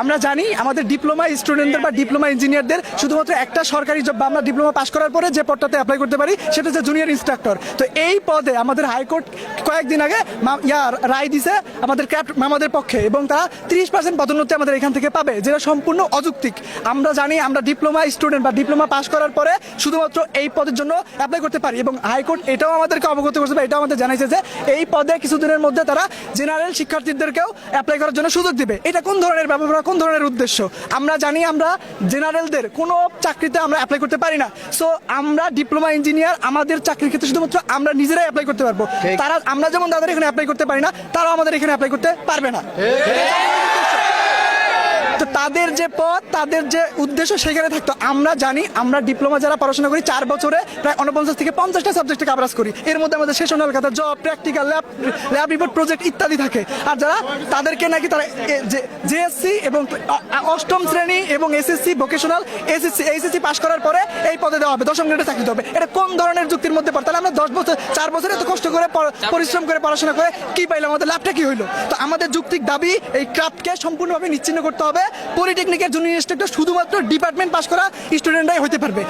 আমরা জানি আমাদের ডিপ্লোমা স্টুডেন্টদের বা ডিপ্লোমা ইঞ্জিনিয়ারদের শুধুমাত্র একটা সরকারি জব বা আমরা ডিপ্লোমা পাশ করার পরে যে পদটাতে অ্যাপ্লাই করতে পারি, সেটা হচ্ছে জুনিয়র ইনস্ট্রাক্টর তো এই পদে আমাদের হাইকোর্ট কয়েকদিন আগে মা- ইয়া রায় দিছে আমাদের ক্যাপ্ট আমাদের পক্ষে এবং তারা তিরিশ পার্সেন্ট পদোন্নতি আমাদের এখান থেকে পাবে যেটা সম্পূর্ণ অযৌক্তিক। আমরা জানি আমরা ডিপ্লোমা স্টুডেন্ট বা ডিপ্লোমা পাস করার পরে শুধুমাত্র এই পদের জন্য অ্যাপ্লাই করতে পারি এবং হাইকোর্ট এটাও আমাদেরকে অবগত করছে বা এটাও আমাদের জানাইছে যে এই পদে কিছুদিনের মধ্যে তারা জেনারেল শিক্ষার্থীদেরকেও অ্যাপ্লাই করার জন্য সুযোগ দিবে। এটা কোন ধরনের ব্যবহার কোন ধরনের উদ্দেশ্য? আমরা জানি আমরা জেনারেলদের কোনো চাকরিতে আমরা অ্যাপ্লাই করতে পারি না। সো আমরা ডিপ্লোমা ইঞ্জিনিয়ার আমাদের চাকরির ক্ষেত্রে শুধুমাত্র আমরা নিজেরাই অ্যাপ্লাই করতে পারব। তারা আমরা যেমন তাদের এখানে অ্যাপ্লাই করতে পারি না তারাও আমাদের এখানে অ্যাপ্লাই করতে পারবে না। তো তাদের যে পথ তাদের যে উদ্দেশ্য সেখানে থাকতো। আমরা জানি আমরা ডিপ্লোমা যারা পড়াশোনা করি চার বছরে প্রায় উনপঞ্চাশ থেকে পঞ্চাশটা সাবজেক্টে কাভারাজ করি। এর মধ্যে আমাদের সেশনাল কথা job practical lab lab report project ইত্যাদি থাকে। আর যারা তাদেরকে নাকি তারা জেএসসি এবং অষ্টম শ্রেণি এবং SSC vocational SSC HSC pass করার পরে এই পদে দেওয়া হবে দশম গ্রেডে চাকরি হবে। এটা কোন ধরনের যুক্তির মধ্যে পড়ে? তাহলে আমরা দশ বছর চার বছর এত কষ্ট করে পরিশ্রম করে পড়াশোনা করে কি পাইলো আমাদের লাভটা কি হইল? তো আমাদের যুক্তির দাবি এই ক্রাফটকে সম্পূর্ণভাবে নিচ্ছিন্ন করতে হবে। পলিটেকনিকের জুনিয়র ইনস্ট্রাক্টর শুধুমাত্র ডিপার্টমেন্ট পাশ করা স্টুডেন্টরাই হতে পারবে।